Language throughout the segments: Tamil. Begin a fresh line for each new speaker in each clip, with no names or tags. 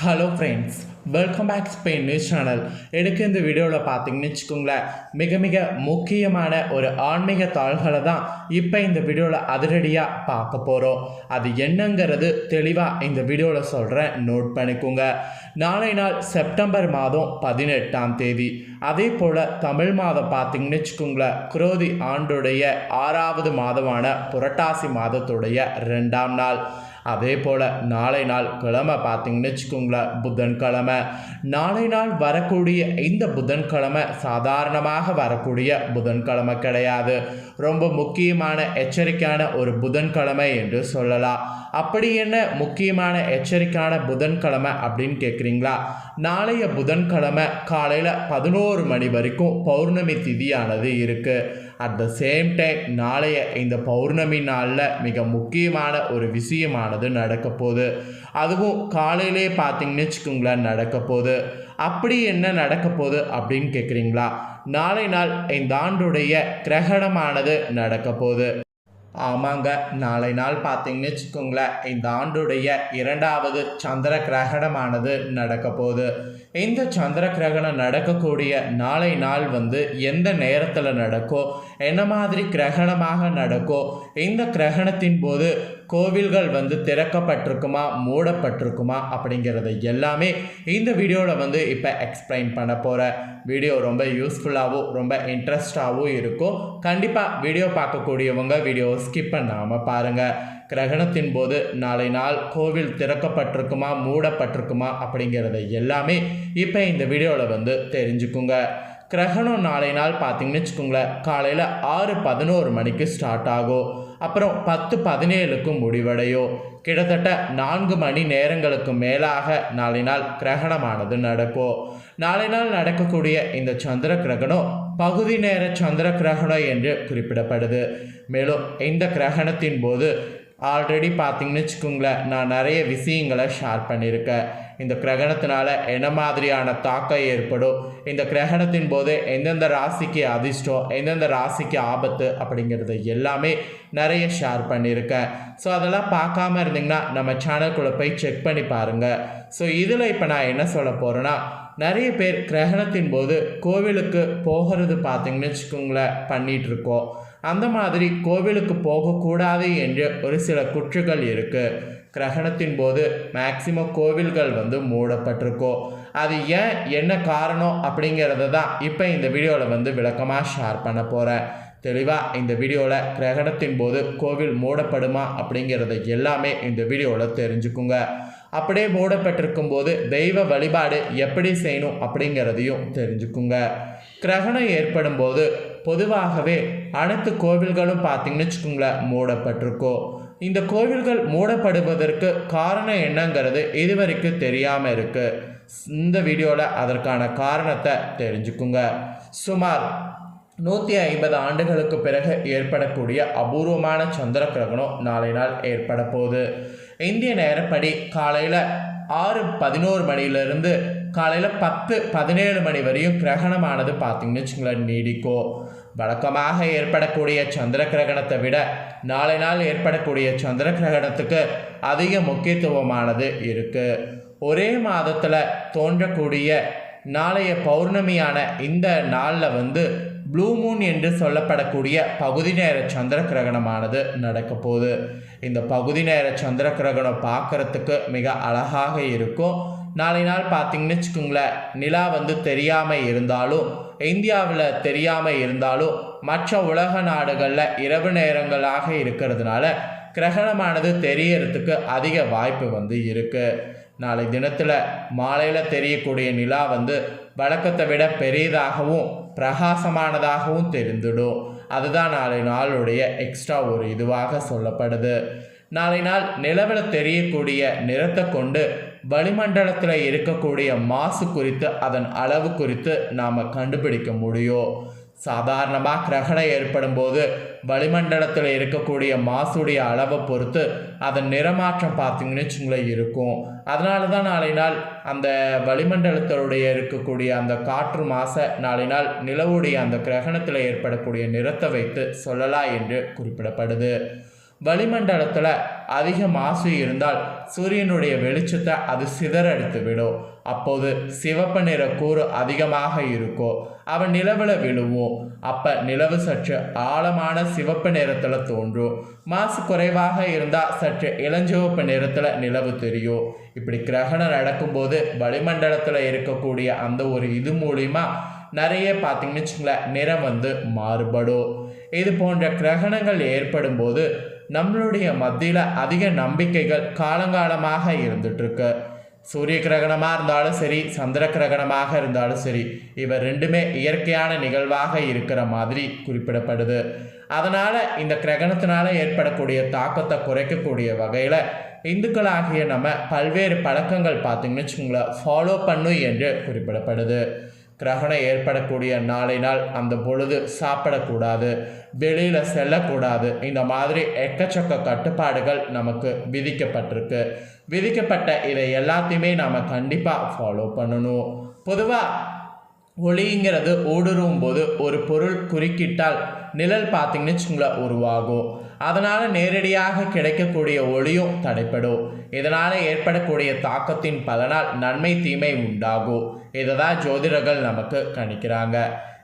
Hello friends welcome back Spain news channel எடுக்க இந்த வீடியோவில் பார்த்தீங்கன்னு வச்சுக்கோங்களேன் மிக மிக முக்கியமான ஒரு ஆன்மீக தாள்களை தான் இப்போ இந்த வீடியோவில் அதிரடியாக பார்க்க போகிறோம் அது என்னங்கிறது தெளிவாக இந்த வீடியோவில் சொல்கிறேன் நோட் பண்ணிக்கோங்க. நாளை நாள் செப்டம்பர் மாதம் பதினெட்டாம் தேதி. அதே போல் தமிழ் மாதம் பார்த்தீங்கன்னு வச்சுக்கோங்களேன் குரோதி ஆண்டுடைய ஆறாவது மாதமான புரட்டாசி மாதத்துடைய ரெண்டாம் நாள். அதே போல் நாளை நாள் கிழமை பார்த்தீங்கன்னு வச்சுக்கோங்களேன் புதன்கிழமை நாளை நாள் வரக்கூடிய இந்த புதன்கிழமை சாதாரணமாக வரக்கூடிய புதன்கிழமை கிடையாது. ரொம்ப முக்கியமான எச்சரிக்கையான ஒரு புதன்கிழமை என்று சொல்லலாம். அப்படி என்ன முக்கியமான எச்சரிக்கையான புதன்கிழமை அப்படின்னு கேட்குறீங்களா? நாளைய புதன்கிழமை காலையில் பதினோரு மணி வரைக்கும் பௌர்ணமி திதியானது இருக்குது அட் த சேம் டைம் நாளைய இந்த பௌர்ணமி நாளில் மிக முக்கியமான ஒரு விஷயமானது நடக்க போகுது. அதுவும் காலையிலே பார்த்தீங்கன்னு வச்சுக்கோங்களேன் நடக்க போகுது. அப்படி என்ன நடக்க போகுது அப்படின்னு கேட்குறீங்களா நாளை நாள் இந்த ஆண்டுடைய கிரகணமானது நடக்க போகுது. ஆமாங்க நாளை நாள் பார்த்தீங்கன்னு வச்சுக்கோங்களேன் இந்த ஆண்டுடைய இரண்டாவது சந்திர கிரகணமானது நடக்க போகுது. இந்த சந்திர கிரகணம் நடக்கக்கூடிய நாளை நாள் வந்து எந்த நேரத்தில் நடக்கோ என்ன மாதிரி கிரகணமாக நடக்கோ இந்த கிரகணத்தின் போது கோவில்கள் வந்து திறக்கப்பட்டிருக்குமா மூடப்பட்டிருக்குமா அப்படிங்கிறத எல்லாமே இந்த வீடியோவில் வந்து இப்போ எக்ஸ்பிளைன் பண்ண போகிற வீடியோ ரொம்ப யூஸ்ஃபுல்லாகவும் ரொம்ப இன்ட்ரெஸ்டாகவும் இருக்கும். கண்டிப்பாக வீடியோ பார்க்கக்கூடியவங்க வீடியோ ஸ்கிப் பண்ணாமல் பாருங்கள் கிரகணத்தின் போது நாளை நாள் கோவில் திறக்கப்பட்டிருக்குமா மூடப்பட்டிருக்குமா அப்படிங்கிறத எல்லாமே இப்போ இந்த வீடியோவில் வந்து தெரிஞ்சுக்குங்க. கிரகணம் நாளை நாள் பார்த்தீங்கன்னு வச்சுக்கோங்களேன் காலையில் ஆறு பதினோரு மணிக்கு ஸ்டார்ட் ஆகும். அப்புறம் பத்து பதினேழுக்கும் முடிவடையும் கிட்டத்தட்ட நான்கு மணி நேரங்களுக்கு மேலாக நாளை நாள் கிரகணமானது நடக்கும் நாளை நாள் நடக்கக்கூடிய இந்த சந்திர கிரகணம் பகுதி நேர சந்திர கிரகணம் என்று குறிப்பிடப்படுது. மேலும் இந்த கிரகணத்தின் போது ஆல்ரெடி பார்த்தீங்கன்னு வச்சுக்கோங்களேன் நான் நிறைய விஷயங்களை ஷேர் பண்ணியிருக்கேன். இந்த கிரகணத்தினால என்ன மாதிரியான தாக்கம் ஏற்படும்? இந்த கிரகணத்தின் போது எந்தெந்த ராசிக்கு அதிர்ஷ்டம் எந்தெந்த ராசிக்கு ஆபத்து அப்படிங்கிறது எல்லாமே நிறைய ஷேர் பண்ணியிருக்கேன். ஸோ அதெல்லாம் பார்க்காம இருந்தீங்கன்னா நம்ம சேனல்குள்ளே போய் செக் பண்ணி பாருங்கள் ஸோ இதில் இப்போ நான் என்ன சொல்ல போகிறேன்னா நிறைய பேர் கிரகணத்தின் போது கோவிலுக்கு போகிறது பார்த்தீங்கன்னு வச்சுக்கோங்களேன் பண்ணிகிட்ருக்கோம் அந்த மாதிரி கோவிலுக்கு போகக்கூடாது என்று ஒரு சில குற்றுகள் இருக்குது கிரகணத்தின் போது மேக்சிமம் கோவில்கள் வந்து மூடப்பட்டிருக்கோ. அது ஏன் என்ன காரணம் அப்படிங்கிறத தான் இப்போ இந்த வீடியோவில் வந்து விளக்கமாக ஷேர் பண்ண போகிறேன் தெளிவாக இந்த வீடியோவில் கிரகணத்தின் போது கோவில் மூடப்படுமா அப்படிங்கிறத எல்லாமே இந்த வீடியோவில் தெரிஞ்சுக்குங்க. அப்படியே மூடப்பட்டிருக்கும் போது தெய்வ வழிபாடு எப்படி செய்யணும் அப்படிங்கிறதையும் தெரிஞ்சுக்குங்க. கிரகணம் ஏற்படும் போது பொதுவாகவே அனைத்து கோவில்களும் பார்த்தீங்கன்னு வச்சுக்கோங்களேன் மூடப்பட்டிருக்கோ. இந்த கோவில்கள் மூடப்படுவதற்கு காரணம் என்னங்கிறது இதுவரைக்கும் தெரியாமல் இருக்குது இந்த வீடியோவில் அதற்கான காரணத்தை தெரிஞ்சுக்குங்க. சுமார் நூற்றி ஐம்பது ஆண்டுகளுக்கு பிறகு ஏற்படக்கூடிய அபூர்வமான சந்திர கிரகணம் நாளை நாள் ஏற்பட போகுது. இந்திய நேரப்படி காலையில் ஆறு பதினோரு மணியிலிருந்து காலையில் பத்து பதினேழு மணி வரையும் கிரகணமானது பார்த்திங்கன்னு வச்சுங்களேன் நீடிக்கும். வழக்கமாக ஏற்படக்கூடிய சந்திர கிரகணத்தை விட நாளை நாள் ஏற்படக்கூடிய சந்திர கிரகணத்துக்கு அதிக முக்கியத்துவமானது இருக்குது ஒரே மாதத்தில் தோன்றக்கூடிய நாளைய பௌர்ணமியான இந்த நாளில் வந்து ப்ளூ மூன் என்று சொல்லப்படக்கூடிய பகுதி நேர சந்திர கிரகணமானது நடக்க போகுது. இந்த பகுதி நேர சந்திர கிரகணம் பார்க்குறதுக்கு மிக அழகாக இருக்கும். நாளை நாள் பார்த்தீங்கன்னு வச்சுக்கோங்களேன் நிலா வந்து தெரியாமல் இருந்தாலும் இந்தியாவில் தெரியாமல் இருந்தாலும் மற்ற உலக நாடுகளில் இரவு நேரங்களாக இருக்கிறதுனால கிரகணமானது தெரியறதுக்கு அதிக வாய்ப்பு வந்து இருக்குது நாளை தினத்தில் மாலையில் தெரியக்கூடிய நிலா வந்து வழக்கத்தை விட பெரியதாகவும் பிரகாசமானதாகவும் தெரிந்துடும். அதுதான் நாளை நாளுடைய எக்ஸ்ட்ரா ஒரு இதுவாக சொல்லப்படுது. நாளை நாள் நிலவில் தெரியக்கூடிய நிறத்தை கொண்டு வளிமண்டலத்தில் இருக்கக்கூடிய மாசு குறித்து அதன் அளவு குறித்து நாம் கண்டுபிடிக்க முடியும். சாதாரணமாக கிரகணம் ஏற்படும் போது வளிமண்டலத்தில் இருக்கக்கூடிய மாசுடைய அளவை பொறுத்து அதன் நிறமாற்றம் பார்த்தீங்கன்னு வச்சுங்களேன் இருக்கும். அதனால தான் நாளை நாள் அந்த வளிமண்டலத்தோடைய இருக்கக்கூடிய அந்த காற்று மாசை நாளை நாள் நிலவுடைய அந்த கிரகணத்தில் ஏற்படக்கூடிய நிறத்தை வைத்து சொல்லலாம் என்று குறிப்பிடப்படுது. வளிமண்டலத்தில் அதிக மாசு இருந்தால் சூரியனுடைய வெளிச்சத்தை அது சிதறடித்து விடும் அப்போது சிவப்பு நிற கூறு அதிகமாக இருக்கும் அவன் நிலவில் விழுவோம் அப்போ நிலவு சற்று ஆழமான சிவப்பு நிறத்தில் தோன்றும். மாசு குறைவாக இருந்தால் சற்று இளஞ்சிவப்பு நிறத்தில் நிலவு தெரியும். இப்படி கிரகணம் நடக்கும்போது வளிமண்டலத்தில் இருக்கக்கூடிய அந்த ஒரு இது மூலிமா நிறைய பார்த்தீங்கன்னு வச்சுங்களேன் நிறம் வந்து மாறுபடும். இது போன்ற கிரகணங்கள் ஏற்படும் போது நம்மளுடைய மத்தியில் அதிக நம்பிக்கைகள் காலங்காலமாக இருந்துட்டுருக்கு. சூரிய கிரகணமாக இருந்தாலும் சரி சந்திர கிரகணமாக இருந்தாலும் சரி இவை ரெண்டுமே இயற்கையான நிகழ்வாக இருக்கிற மாதிரி குறிப்பிடப்படுது. அதனால் இந்த கிரகணத்தினால ஏற்படக்கூடிய தாக்கத்தை குறைக்கக்கூடிய வகையில் இந்துக்களாகிய நம்ம பல்வேறு பழக்கங்கள் பார்த்திங்கன்னு வச்சுக்கோங்களேன் ஃபாலோ பண்ணும் என்று குறிப்பிடப்படுது. கிரகணம் ஏற்படக்கூடிய நாளினால் அந்த பொழுது சாப்பிடக்கூடாது. வெளியில் செல்லக்கூடாது. இந்த மாதிரி எக்கச்சக்க கட்டுப்பாடுகள் நமக்கு விதிக்கப்பட்டிருக்கு. விதிக்கப்பட்ட இதை எல்லாத்தையுமே நாம் கண்டிப்பாக ஃபாலோ பண்ணணும். பொதுவாக ஒளிங்கிறது ஊடுருவும் போது ஒரு பொருள் குறுக்கிட்டால் நிழல் பார்த்தீங்கன்னு வச்சுங்களேன் உருவாகும். அதனால் நேரடியாக கிடைக்கக்கூடிய ஒளியும் தடைப்படும். இதனால் ஏற்படக்கூடிய தாக்கத்தின் பலனால் நன்மை தீமை உண்டாகும். இதை தான் ஜோதிடர்கள் நமக்கு கணிக்கிறாங்க.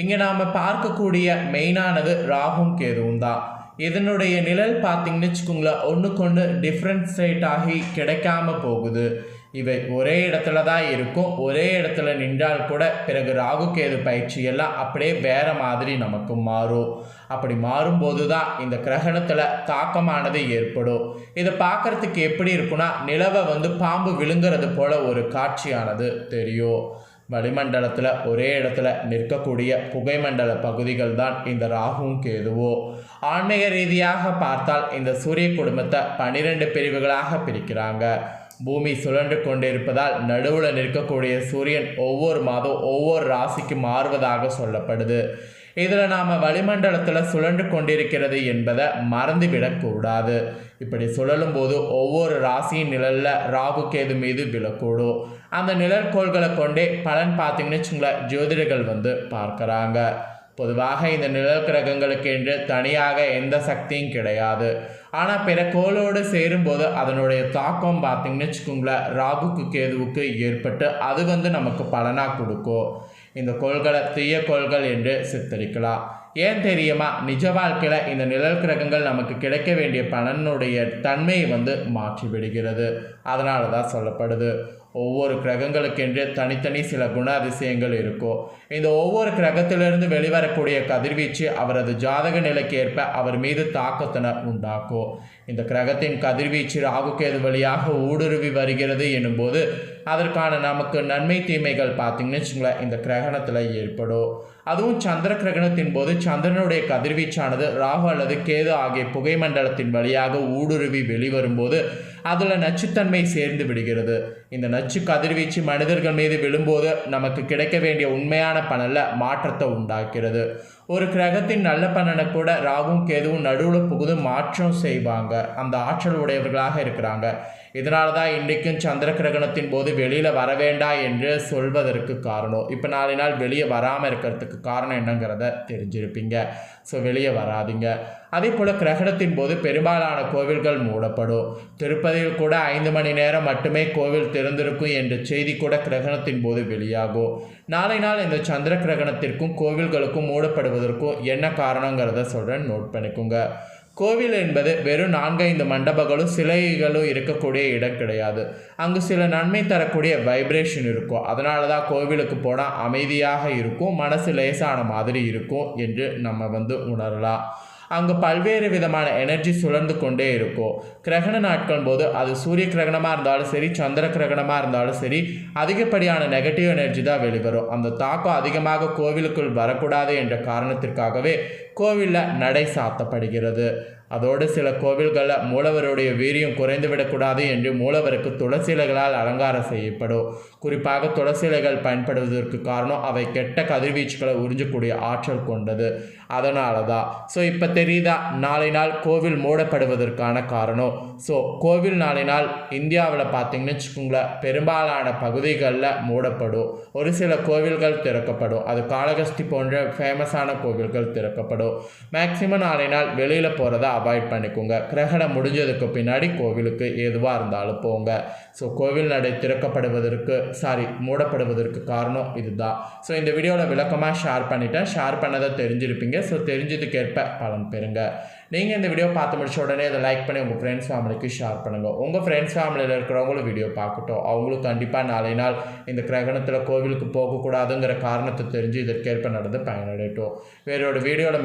இங்கே நாம் பார்க்கக்கூடிய மெயினானது ராகும் கேதுவும் தான் இதனுடைய நிழல் பார்த்தீங்கன்னு வச்சுக்கோங்களேன் ஒன்றுக்கொன்று டிஃப்ரென்சேட் ஆகி கிடைக்காம போகுது. இவை ஒரே இடத்துல தான் இருக்கும். ஒரே இடத்துல நின்றால் கூட பிறகு ராகு கேது பயிற்சி எல்லாம் அப்படியே வேற மாதிரி நமக்கு மாறும். அப்படி மாறும்போது தான் இந்த கிரகணத்தில் தாக்கமானது ஏற்படும். இதை பார்க்கறதுக்கு எப்படி இருக்குன்னா நிலவை வந்து பாம்பு விழுங்குறது போல ஒரு காட்சியானது தெரியும். வளிமண்டலத்தில் ஒரே இடத்துல நிற்கக்கூடிய புகைமண்டல பகுதிகள் தான் இந்த ராகுவும் கேதுவோ. ஆன்மீக ரீதியாக பார்த்தால் இந்த சூரிய குடும்பத்தை பன்னிரெண்டு பிரிவுகளாக பிரிக்கிறாங்க. பூமி சுழன்று கொண்டிருப்பதால் நடுவில் நிற்கக்கூடிய சூரியன் ஒவ்வொரு மாதம் ஒவ்வொரு ராசிக்கு மாறுவதாக சொல்லப்படுது. இதில் நாம் வளிமண்டலத்தில் சுழன்று கொண்டிருக்கிறது என்பதை மறந்துவிடக்கூடாது இப்படி சுழலும் போது ஒவ்வொரு ராசியின் நிழலில் ராகு கேது மீது விழக்கூடும். அந்த நிழற்கோள்களை கொண்டே பலன் பார்த்தீங்கன்னு வச்சுங்களேன் ஜோதிடர்கள் வந்து பார்க்குறாங்க. பொதுவாக இந்த நிழல் கிரகங்களுக்கு என்று தனியாக எந்த சக்தியும் கிடையாது. ஆனால் பிற கோளோடு சேரும்போது அதனுடைய தாக்கம் பார்த்திங்கன்னு வச்சுக்கோங்களேன் ராகுக்கு கேதுவுக்கு ஏற்பட்டு அது வந்து நமக்கு பலனாக கொடுக்கும். இந்த கோள்களை தீய கோள்கள் என்று சித்தரிக்கலாம். ஏன் தெரியுமா? நிஜ வாழ்க்கையில் இந்த நிழல் கிரகங்கள் நமக்கு கிடைக்க வேண்டிய பலனுடைய தன்மையை வந்து மாற்றி விடுகிறது அதனால தான் சொல்லப்படுது. ஒவ்வொரு கிரகங்களுக்கென்று தனித்தனி சில குண அதிசயங்கள் இருக்கும் இந்த ஒவ்வொரு கிரகத்திலிருந்து வெளிவரக்கூடிய கதிர்வீச்சு அவரது ஜாதக நிலைக்கு ஏற்ப அவர் மீது தாக்கத்தினை உண்டாக்கும் இந்த கிரகத்தின் கதிர்வீச்சு ராகுகேது வழியாக ஊடுருவி வருகிறது எனும்போது அதற்கான நமக்கு நன்மை தீமைகள் பார்த்தீங்கன்னு வச்சுங்களேன் இந்த கிரகணத்தில் ஏற்படும். அதுவும் சந்திர கிரகணத்தின் போது சந்திரனுடைய கதிர்வீச்சானது ராகு அல்லது கேது ஆகிய புகை மண்டலத்தின் வழியாக ஊடுருவி வெளிவரும்போது அதில் நச்சுத்தன்மை சேர்ந்து விடுகிறது. இந்த நச்சு கதிர்வீச்சு மனிதர்கள் மீது விழும்போது நமக்கு கிடைக்க வேண்டிய உண்மையான பணல மாற்றத்தை உண்டாக்கிறது ஒரு கிரகத்தின் நல்ல பலனை கூட ராகும் கேதுவும் நடுவில் புகுது மாற்றம் செய்வாங்க. அந்த ஆற்றல் உடையவர்களாக இருக்கிறாங்க. இதனால தான் இன்றைக்கும் சந்திர கிரகணத்தின் போது வெளியில் வர வேண்டாம் என்று சொல்வதற்கு காரணம். இப்போ நாளை நாள் வெளியே வராமல் இருக்கிறதுக்கு காரணம் என்னங்கிறத தெரிஞ்சிருப்பீங்க. ஸோ வெளியே வராதிங்க. அதே போல் கிரகணத்தின் போது பெரும்பாலான கோவில்கள் மூடப்படும். திருப்பதியில் கூட ஐந்து மணி நேரம் மட்டுமே கோவில் திறந்திருக்கும் என்ற செய்தி கூட கிரகணத்தின் போது வெளியாகும். நாளை நாள் இந்த சந்திர கிரகணத்திற்கும் கோவில்களுக்கும் மூடப்படுவதற்கும் என்ன காரணங்கிறத சொல்கிறேன் நோட் பண்ணிக்கோங்க. கோவில் என்பது வெறும் நான்கைந்து மண்டபங்களும் சிலைகளும் இருக்கக்கூடிய இடம் கிடையாது. அங்கு சில நன்மை தரக்கூடிய வைப்ரேஷன் இருக்கும். அதனால தான் கோவிலுக்கு போனால் அமைதியாக இருக்கும் மனசு லேசான மாதிரி இருக்கும் என்று நம்ம வந்து உணரலாம். அங்கே பல்வேறு விதமான எனர்ஜி சுழந்து கொண்டே இருக்கும். கிரகண நாட்கள் போது அது சூரிய கிரகணமாக இருந்தாலும் சரி சந்திர கிரகணமாக இருந்தாலும் சரி அதிகப்படியான நெகட்டிவ் எனர்ஜி தான் வெளிவரும். அந்த தாக்கம் அதிகமாக கோவிலுக்குள் வரக்கூடாது என்ற காரணத்திற்காகவே கோவிலில் நடை சாத்தப்படுகிறது. அதோடு சில கோவில்களில் மூலவருடைய வீரியம் குறைந்து விடக்கூடாது என்று மூலவருக்கு துளசிலைகளால் அலங்காரம் செய்யப்படும். குறிப்பாக துளசிலைகள் பயன்படுவதற்கு காரணம் அவை கெட்ட கதிர்வீச்சுகளை உறிஞ்சக்கூடிய ஆற்றல் கொண்டது. அதனால தான் ஸோ இப்போ தெரியுதா? நாளை நாள் கோவில் மூடப்படுவதற்கான காரணம். ஸோ கோவில் நாளை நாள் இந்தியாவில் பார்த்தீங்கன்னு வச்சுக்கோங்களேன் பெரும்பாலான பகுதிகளில் மூடப்படும். ஒரு சில கோவில்கள் திறக்கப்படும். அது காளகஸ்தி போன்ற ஃபேமஸான கோவில்கள் திறக்கப்படும். மேக்சிமம் நாளை நாள் வெளியில் போகிறத அவாய்ட் பண்ணிக்கோங்க. கிரகணம் முடிஞ்சதுக்கு பின்னாடி கோவிலுக்கு எதுவாக இருந்தாலும் போங்க. ஸோ கோவில் நடை திறக்கப்படுவதற்கு சாரி மூடப்படுவதற்கு காரணம் இதுதான். ஸோ இந்த வீடியோவில் விளக்கமாக ஷேர் பண்ணிட்டேன். ஷேர் பண்ணதை தெரிஞ்சிருப்பீங்க. ஸோ தெரிஞ்சதுக்கேற்ப பலன் பெறுங்க. நீங்கள் இந்த வீடியோ பார்த்து முடிச்ச உடனே அதை லைக் பண்ணி உங்கள் ஃப்ரெண்ட்ஸ் ஃபேமிலிக்கு ஷேர் பண்ணுங்கள் உங்கள் ஃப்ரெண்ட்ஸ் ஃபேமிலியில் இருக்கிறவங்களும் வீடியோ பார்க்கட்டும். அவங்களும் கண்டிப்பாக நாளை நாள் இந்த கிரகணத்தில் கோவிலுக்கு போகக்கூடாதுங்கிற காரணத்தை தெரிஞ்சு இதற்கேற்ப நடந்து பயனடையட்டும். வேறொரு வீடியோவில்